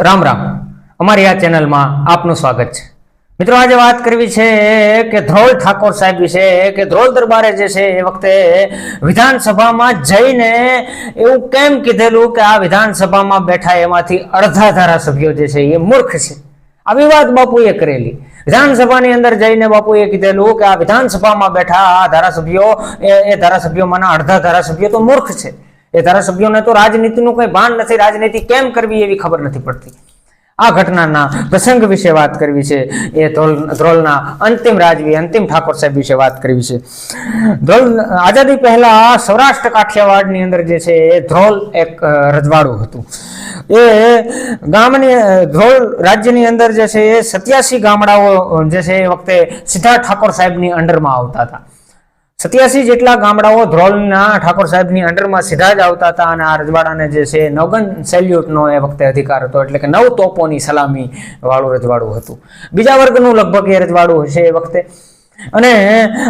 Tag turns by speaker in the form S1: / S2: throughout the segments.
S1: રામ રામ. અમારી આ ચેનલમાં આપનું સ્વાગત છે. મિત્રો, આજે વાત કરવી છે કે ધ્રોલ ઠાકોર સાહેબ વિશે, કે ધ્રોલ દરબારે જે છે એ વખતે વિધાનસભામાં જઈને એવું કેમ કીધેલું કે આ વિધાનસભામાં બેઠા એમાંથી અડધા ધારાસભ્યો જે છે એ મૂર્ખ છે. આ વિવાદ બાપુએ કરેલી. વિધાનસભાની અંદર જઈને બાપુએ કીધેલું કે આ વિધાનસભામાં બેઠા આ ધારાસભ્યો, એ ધારાસભ્યોમાંના અડધા ધારાસભ્યો તો મૂર્ખ છે. એ ધારાસભ્યોને તો રાજનીતિનું કંઈ ભાન નથી, રાજનીતિ કેમ કરવી એવી ખબર નથી પડતી. આ ઘટનાના પ્રસંગ વિશે વાત કરવી છે. એ ધ્રોલ, ધ્રોલના અંતિમ રાજવી અંતિમ ઠાકોર સાહેબ વિશે વાત કરવી છે. ધ્રોલ, આઝાદી પહેલા સૌરાષ્ટ્ર કાઠિયાવાડની અંદર જે છે, એ ધ્રોલ એક રજવાડું હતું. એ ગામની ધ્રોલ રાજ્યની અંદર જે છે, એ સત્યાસી ગામડાઓ જે છે, એ વખતે સીધા ઠાકોર સાહેબની અંડરમાં આવતા હતા. સત્યાસી જેટલા ગામડાઓ ધ્રોલના ઠાકોર સાહેબની અંડરમાં સીધા જ આવતા હતા અને આ રજવાડાને જે છે નવગન સેલ્યુટનો એ વખતે અધિકાર હતો, એટલે કે નવ તોપોની સલામી વાળું રજવાડું હતું. બીજા વર્ગનું લગભગ એ રજવાડું હશે એ વખતે. અને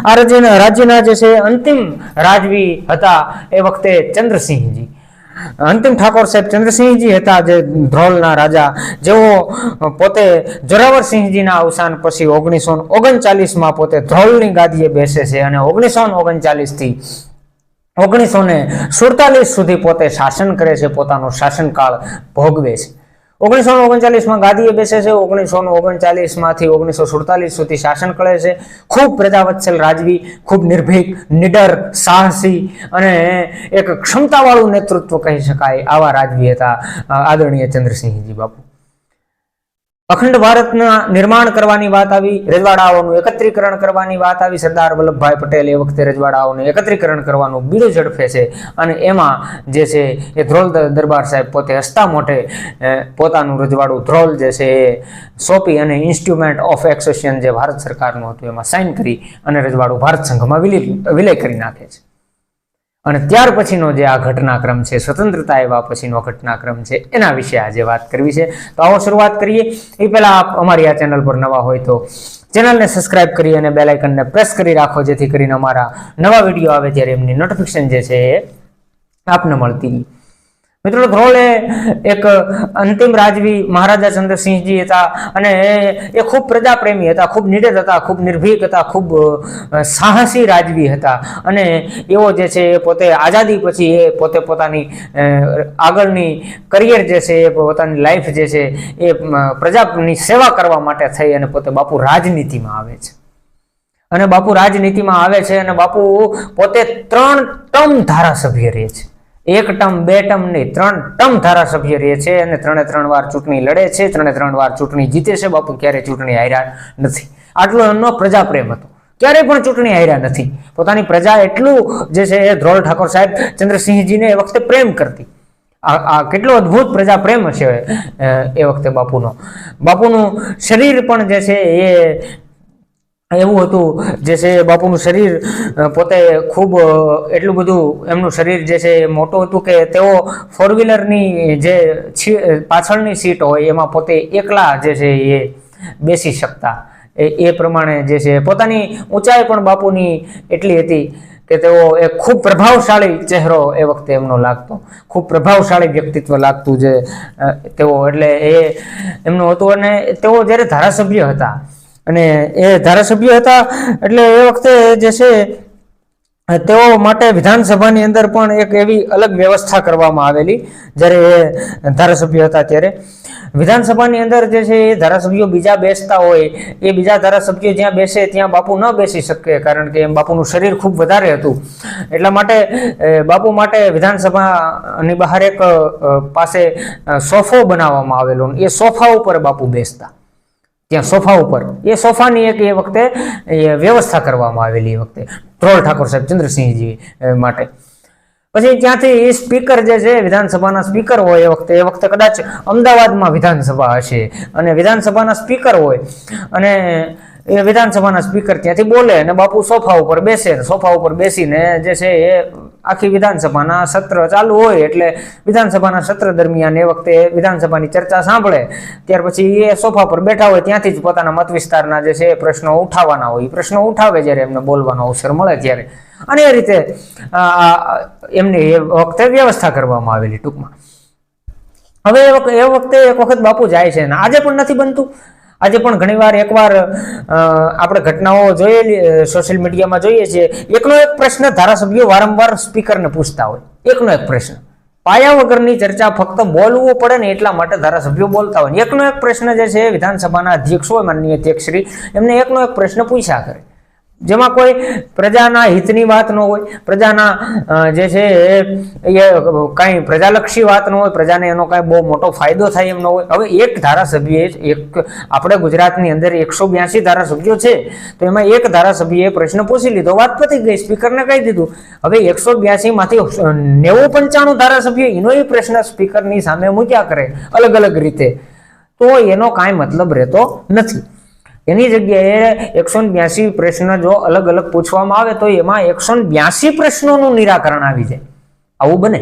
S1: આ રાજ્યના રાજ્યના જે છે અંતિમ રાજવી હતા એ વખતે ચંદ્રસિંહજી. અંતિમ ઠાકોર સાહેબ ચંદ્રસિંહજી હતા જે ધ્રોલના રાજા, જેઓ પોતે જોરાવરસિંહજીના અવસાન પછી ઓગણીસો ઓગણચાલીસમાં પોતે ધ્રોલની ગાદીએ બેસે છે અને ઓગણીસો ઓગણચાલીસથી ઓગણીસો ને સુડતાલીસ સુધી પોતે શાસન કરે છે, પોતાનો શાસનકાળ ભોગવે છે. ઓગણીસો ઓગણચાલીસમાં ગાદીએ બેસે છે. ઓગણીસો ઓગણચાલીસમાંથી ઓગણીસો સુડતાલીસ સુધી શાસન કરે છે. ખૂબ પ્રજાવત્સલ રાજવી, ખૂબ નિર્ભીક, નિડર, સાહસી અને એક ક્ષમતાવાળું નેતૃત્વ કહી શકાય આવા રાજવી હતા આદરણીય ચંદ્રસિંહજી બાપુ. અખંડ ભારતના નિર્માણ કરવાની વાત આવી, રજવાડાઓનું એકત્રીકરણ કરવાની વાત આવી, સરદાર વલ્લભભાઈ પટેલ એ વખતે રજવાડાઓનું એકત્રીકરણ કરવાનું બીડું ઝડપે છે. અને એમાં જે છે એ ધ્રોલ દરબાર સાહેબ પોતે હસતા મોટે પોતાનું રજવાડું ધ્રોલ જે છે એ સોંપી અને ઇન્સ્ટ્રુમેન્ટ ઓફ એક્સેશન જે ભારત સરકારનું હતું એમાં સાઇન કરી અને રજવાડું ભારત સંઘમાં વિલય કરી નાખે છે. અને ત્યાર પછીનો જે આ ઘટનાક્રમ છે, સ્વતંત્રતા એવા પછીનો ઘટનાક્રમ છે, એના વિશે આજે વાત કરવી છે તો આવો શરૂઆત કરીએ એ પહેલા આપ અમારી આ ચેનલ પર નવા હોય તો ચેનલને સબસ્ક્રાઇબ કરી અને બેલ આઇકનને પ્રેસ કરી રાખો, જેથી કરીને અમારા નવા વીડિયો આવે ત્યારે એમની નોટિફિકેશન જે છે એ આપને મળતી. મિત્રો, ધ્રોલ એ એક અંતિમ રાજવી મહારાજા ચંદ્રસિંહજી હતા અને એ ખૂબ પ્રજાપ્રેમી હતા, ખૂબ નિડર હતા, ખૂબ નિર્ભીક હતા, ખૂબ સાહસી રાજવી હતા. અને એવો જે છે એ પોતે આઝાદી પછી એ પોતે પોતાની આગળની કરિયર જે છે એ પોતાની લાઈફ જે છે એ પ્રજાની સેવા કરવા માટે થઈ અને પોતે બાપુ રાજનીતિમાં આવે છે. અને બાપુ રાજનીતિમાં આવે છે અને બાપુ પોતે ત્રણ ટર્મ ધારાસભ્ય રહે છે. એક ટર્મ બે ટર્મ નહીં, ત્રણ ટર્મ ધારાસભ્ય રહે છે અને ત્રણે ત્રણ વાર ચૂંટણી લડે છે, ત્રણે ત્રણ વાર ચૂંટણી જીતે છે. બાપુ, ક્યારેય ચૂંટણી હાર્યા નથી. આટલો એમનો પ્રજાપ્રેમ હતો. ક્યારેય પણ ચૂંટણી હાર્યા નથી. પોતાની પ્રજા એટલું જે છે એ ધ્રોલ ઠાકોર સાહેબ ચંદ્રસિંહજીને એ વખતે પ્રેમ કરતી. આ કેટલો અદ્ભુત પ્રજા પ્રેમ હશે એ વખતે બાપુનો. બાપુનું શરીર પણ જે છે એ એવું હતું, જે છે બાપુનું શરીર પોતે ખૂબ એટલું બધું એમનું શરીર જે છે મોટું હતું કે તેઓ ફોર વ્હીલરની જે પાછળની સીટ હોય, એમાં પોતે એકલા જે છે એ બેસી શકતા. એ પ્રમાણે જે છે પોતાની ઊંચાઈ પણ બાપુની એટલી હતી કે તેઓ એ ખૂબ પ્રભાવશાળી ચહેરો એ વખતે એમનો લાગતો. ખૂબ પ્રભાવશાળી વ્યક્તિત્વ લાગતું જે તેઓ. એટલે એ એમનું હતું અને તેઓ જ્યારે ધારાસભ્ય હતા અને એ ધારાસભ્ય હતા, એટલે એ વખતે જે છે, તેઓ માટે વિધાનસભાની અંદર પણ એક એવી અલગ વ્યવસ્થા કરવામાં આવેલી, જ્યારે એ ધારાસભ્ય હતા ત્યારે. વિધાનસભાની અંદર જે છે, એ ધારાસભ્યો બીજા બેસતા હોય, એ બીજા ધારાસભ્યો જ્યાં બેસે, ત્યાં બાપુ ન બેસી શકે, કારણ કે એમ બાપુનું શરીર ખૂબ વધારે હતું. એટલા માટે બાપુ માટે વિધાનસભાની બહાર એક પાસે સોફો બનાવવામાં આવેલો એ સોફા ઉપર બાપુ બેસતા. ત્યાં સોફા ઉપર. એ સોફાની એક એ વખતે વ્યવસ્થા કરવામાં આવેલી એ વખતે. ત્રોલ ઠાકોર સાહેબ ચંદ્રસિંહજી માટે. પછી ત્યાંથી એ સ્પીકર જે છે, વિધાનસભાના સ્પીકર હોય એ વખતે એ વખતે કદાચ અમદાવાદમાં વિધાનસભા હશે. અને વિધાનસભાના સ્પીકર હોય અને એ વિધાનસભાના સ્પીકર ત્યાંથી બોલે અને બાપુ સોફા ઉપર બેસે સોફા ઉપર બેસીને જે છે એ આખી વિધાનસભાના સત્ર ચાલુ હોય એટલે વિધાનસભાના સત્ર દરમિયાન એ વખતે વિધાનસભાની ચર્ચા સાંભળે. ત્યાર પછી એ સોફા પર બેઠા હોય ત્યાંથી જ પોતાના મત વિસ્તારના જે છે એ પ્રશ્નો ઉઠાવવાના હોય. એ પ્રશ્નો ઉઠાવે જ્યારે એમને બોલવાનો અવસર મળે ત્યારે. અને એ રીતે એમની એ વખતે વ્યવસ્થા કરવામાં આવેલી ટૂંકમાં. હવે એ વખતે એક વખત બાપુ જાય છે અને આજે પણ નથી બનતું. આજે પણ ઘણીવાર એકવાર આપણે ઘટનાઓ જોયેલી સોશિયલ મીડિયામાં જોઈએ છીએ. એકનો એક પ્રશ્ન ધારાસભ્યો વારંવાર સ્પીકરને પૂછતા હોય. એકનો એક પ્રશ્ન. પાયા વગરની ચર્ચા ફક્ત બોલવું પડે ને એટલા માટે ધારાસભ્યો બોલતા હોય. એકનો એક પ્રશ્ન જે છે, વિધાનસભાના અધ્યક્ષ હોય માનનીય અધ્યક્ષશ્રી, એમને એકનો એક પ્રશ્ન પૂછ્યા કરે. જેમાં કોઈ પ્રજાના હિતની વાત ન હોય, પ્રજાના જે છે એ કાંઈ પ્રજાલક્ષી વાત ન હોય, પ્રજાને એનો કાંઈ બહુ મોટો ફાયદો થાય એમ ન હોય. હવે એક ધારાસભ્યએ એક, આપણે ગુજરાતની અંદર એકસો બ્યાસી ધારાસભ્યો છે, તો એમાં એક ધારાસભ્યએ પ્રશ્ન પૂછી લીધો, વાત પતી ગઈ, સ્પીકરને કહી દીધું. હવે એકસો બ્યાસીમાંથી નેવું પંચાણું ધારાસભ્ય એનો એ પ્રશ્ન સ્પીકરની સામે મૂક્યા કરે, અલગ અલગ રીતે. તો એનો કાંઈ મતલબ રહેતો નથી. એની જગ્યાએ એકસો બ્યાસી પ્રશ્ન જો અલગ અલગ પૂછવામાં આવે તો એમાં એકસો બ્યાસી પ્રશ્નોનું નિરાકરણ આવી જાય. આવું બને.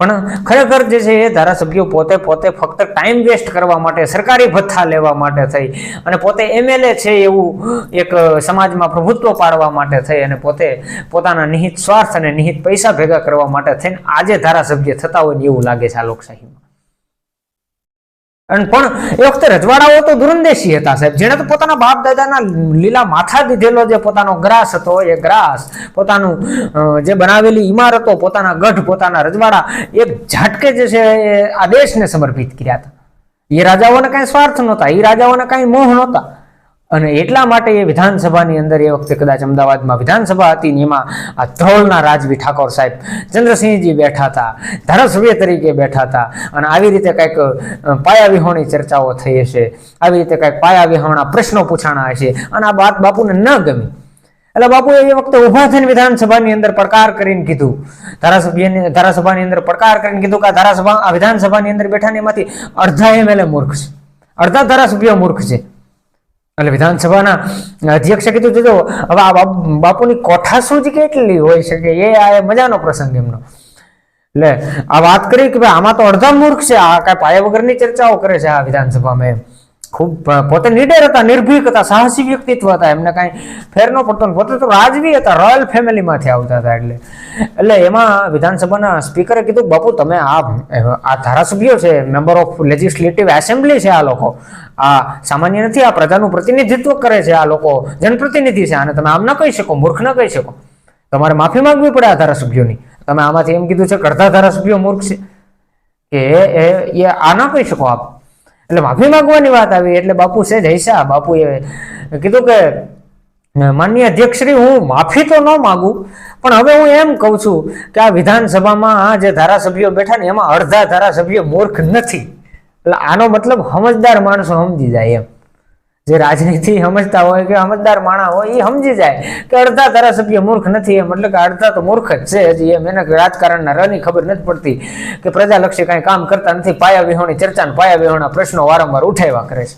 S1: પણ ખરેખર જે છે એ ધારાસભ્યો પોતે પોતે ફક્ત ટાઈમ વેસ્ટ કરવા માટે, સરકારી ભથ્થા લેવા માટે થઈ અને પોતે એમએલએ છે એવું એક સમાજમાં પ્રભુત્વ પાડવા માટે થઈ અને પોતે પોતાના નિહિત સ્વાર્થ અને નિહિત પૈસા ભેગા કરવા માટે થઈને આજે ધારાસભ્ય થતા હોય એવું લાગે છે આ લોકશાહીમાં. પણ એ વખતે રજવાડાઓ તો દુરંદેશી હતા સાહેબ. જેણે તો પોતાના બાપ દાદાના લીલા માથા દીધેલો જે પોતાનો ગ્રાસ હતો, એ ગ્રાસ, પોતાનું જે બનાવેલી ઇમારતો પોતાના ગઢ, પોતાના રજવાડા એક ઝાટકે જે છે એ આ દેશને સમર્પિત કર્યા હતા. એ રાજાઓને કાંઈ સ્વાર્થ નહોતા, એ રાજાઓને કાંઈ મોહ નહોતા. અને એટલા માટે એ વિધાનસભાની અંદર એ વખતે કદાચ અમદાવાદમાં વિધાનસભા હતી ને એમાં આ ધ્રોળના રાજવી ઠાકોર સાહેબ ચંદ્રસિંહજી બેઠા હતા, ધારાસભ્ય તરીકે બેઠા હતા. અને આવી રીતે કંઈક પાયાવિહોણી ચર્ચાઓ થઈ હશે. આવી રીતે કંઈક પાયાવિહોણા પ્રશ્નો પૂછાણા હશે. અને આ વાત બાપુને ન ગમી. એટલે બાપુએ એ વખતે ઊભા થઈને વિધાનસભાની અંદર પડકાર કરીને કીધું. ધારાસભ્યની, ધારાસભાની અંદર પડકાર કરીને કીધું કે આ ધારાસભા, આ વિધાનસભાની અંદર બેઠાને એમાંથી અડધા એમએલએ મૂર્ખ છે. અડધા ધારાસભ્ય મૂર્ખ છે. એટલે વિધાનસભાના અધ્યક્ષે કીધું જોજો હવે આ બાપુની બાપુની સુધી કેટલી હોય શકે એ આ મજાનો પ્રસંગ એમનો. એટલે આ વાત કરી કે ભાઈ, આમાં તો અડધા મૂર્ખ છે, આ કાંઈ પાયા વગરની ચર્ચાઓ કરે છે આ વિધાનસભામાં એમ. ખૂબ પોતે લીડર હતા, નિર્ભીક હતા, સાહસી વ્યક્તિત્વ હતા. એમને કાંઈ ફેર ન પડતો પોતે તો રાજવી હતા, રોયલ ફેમિલીમાંથી આવતા હતા એટલે. એટલે એમાં વિધાનસભાના સ્પીકરે કીધું, બાપુ, તમે આ આ ધારાસભ્યો છે, મેમ્બર ઓફ લેજિસ્લેટિવ એસેમ્બલી છે આ લોકો. આ સામાન્ય નથી, આ પ્રજાનું પ્રતિનિધિત્વ કરે છે આ લોકો. જનપ્રતિનિધિ છે આને તમે આમ ન કહી શકો, મૂર્ખ ન કહી શકો. તમારે માફી માંગવી પડે આ ધારાસભ્યોની. તમે આમાંથી એમ કીધું છે કે ધારાસભ્યો મૂર્ખ છે. કે એ આ ન કહી શકો આપ. એટલે માફી માંગવાની વાત આવી. એટલે બાપુ છે જૈસા બાપુએ કીધું કે, માનનીય અધ્યક્ષશ્રી, હું માફી તો ન માગું, પણ હવે હું એમ કહું છું કે આ વિધાનસભામાં આ જે ધારાસભ્યો બેઠા ને, એમાં અડધા ધારાસભ્યો મૂર્ખ નથી. એટલે આનો મતલબ સમજદાર માણસો સમજી જાય એમ. જે રાજનીતિ સમજતા હોય કે સમજદાર માણા હોય એ સમજી જાય કે અડધા ધારાસભ્ય મૂર્ખ નથી એમ. એટલે કે અડધા તો મૂર્ખ જ છે હજી એમ. એને રાજકારણના રની ખબર નથી પડતી કે પ્રજાલક્ષી કાંઈ કામ કરતા નથી. પાયા વિહોણી ચર્ચા પાયા વિહોણા પ્રશ્નો વારંવાર ઉઠાવ્યા કરે છે.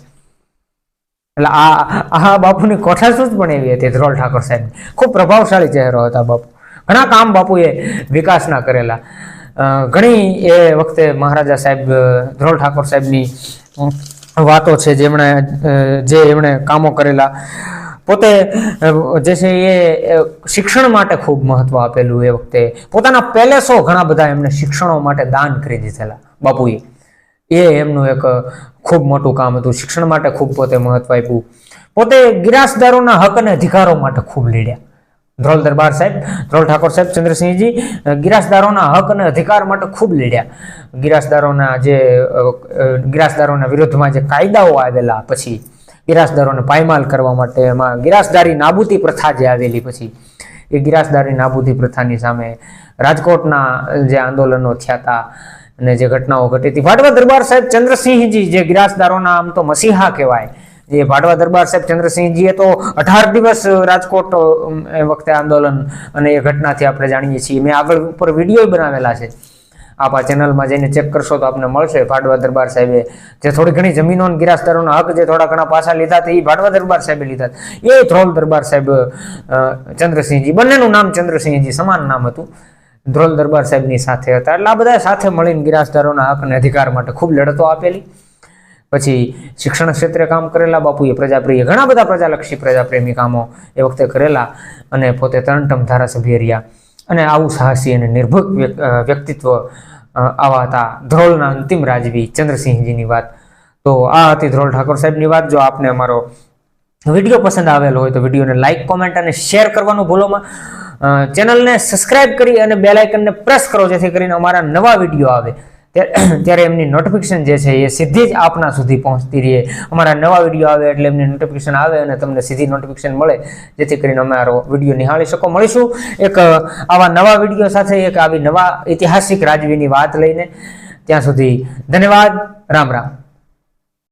S1: એટલે આ આ બાપુની કોઠાસૂઝ પણ એવી હતી ધ્રોલ ઠાકોર સાહેબ ખૂબ પ્રભાવશાળી ચહેરો હતા બાપુ. ઘણા કામ બાપુએ વિકાસના કરેલા. ઘણી એ વખતે મહારાજા સાહેબ ધ્રોલ ઠાકોર સાહેબની વાતો છે જેમણે જે એમણે કામો કરેલા. પોતે જે છે એ શિક્ષણ માટે ખૂબ મહત્વ આપેલું એ વખતે. પોતાના પેલેસો ઘણા બધા એમણે શિક્ષણો માટે દાન કરી દીધેલા બાપુએ. એ એમનું એક ખૂબ મોટું કામ હતું. શિક્ષણ માટે ખૂબ પોતે મહત્વ આપ્યું. પોતે ગિરાસદારોના હક અને અધિકારો માટે ખૂબ લડ્યા. ધ્રોલ દરબાર સાહેબ, ધ્રોલ ઠાકોર સાહેબ, ચંદ્રસિંહજી ગિરાસદારોના હક અને અધિકાર માટે ખૂબ લડ્યા. ગિરાસદારોના જે ગિરાસદારોના વિરુદ્ધમાં જે કાયદાઓ આવેલા પછી, ગિરાસદારોને પાયમાલ કરવા માટે એમાં ગિરાસદારી નાબૂદી પ્રથા જે આવેલી પછી, એ ગિરાસદારી નાબૂદી પ્રથાની સામે રાજકોટના જે આંદોલનો થયા હતા અને જે ઘટનાઓ ઘટી હતી. ભાડવા દરબાર સાહેબ, ચંદ્રસિંહજી જે ગિરાસદારોના આમ તો મસીહા કહેવાય જે ભાડવા દરબાર સાહેબ ચંદ્રસિંહજીએ તો અઢાર દિવસ રાજકોટ એ વખતે આંદોલન અને એ ઘટનાથી આપણે જાણીએ છીએ. મેં આગળ ઉપર વીડિયો બનાવેલા છે. આપ આ ચેનલમાં જઈને ચેક કરશો તો આપને મળશે ભાડવા દરબાર સાહેબે. જે થોડી ઘણી જમીનો અને ગિરાસદારોના હક જે થોડા ઘણા પાછા લીધા હતા એ ભાડવા દરબાર સાહેબે લીધા. એ ધ્રોલ દરબાર સાહેબ ચંદ્રસિંહજી, બંનેનું નામ ચંદ્રસિંહજી, સમાન નામ હતું. ધ્રોલ દરબાર સાહેબની સાથે હતા. એટલે આ બધા સાથે મળીને ગિરાસદારોના હક અને અધિકાર માટે ખૂબ લડતો આપેલી. પછી શિક્ષણ ક્ષેત્રે કામ કરેલા બાપુએ પ્રજાપ્રિય, ઘણા બધા પ્રજાલક્ષી પ્રજાપ્રેમી કામો એ વખતે કરેલા અને પોતે ત્રણ ધારાસભ્ય રહ્યા. અને આવું સાહસી અને નિર્ભક વ્યક્તિત્વ આવા હતા ધ્રોલના અંતિમ રાજવી ચંદ્રસિંહજીની વાત. તો આ હતી ધ્રોલ ઠાકોર સાહેબની વાત. જો આપને અમારો વીડિયો પસંદ આવેલો હોય તો વિડીયોને લાઇક કોમેન્ટ અને શેર કરવાનું ભૂલોમાં ચેનલને સબસ્ક્રાઇબ કરી અને બેલાઇકનને પ્રેસ કરો જેથી કરીને અમારા નવા વીડિયો આવે. ત્યારે એમની નોટિફિકેશન જે છે એ સીધી જ આપના સુધી પહોંચતી રહે. અમારા નવા વીડિયો આવે એટલે એમની નોટિફિકેશન આવે અને તમને સીધી નોટિફિકેશન મળે. જેથી કરીને અમારો વીડિયો નિહાળી શકો. મળીશું એક આવા નવા વીડિયો સાથે, એક આવી નવા ઐતિહાસિક રાજવીની વાત લઈને. ત્યાં સુધી ધન્યવાદ. રામ રામ.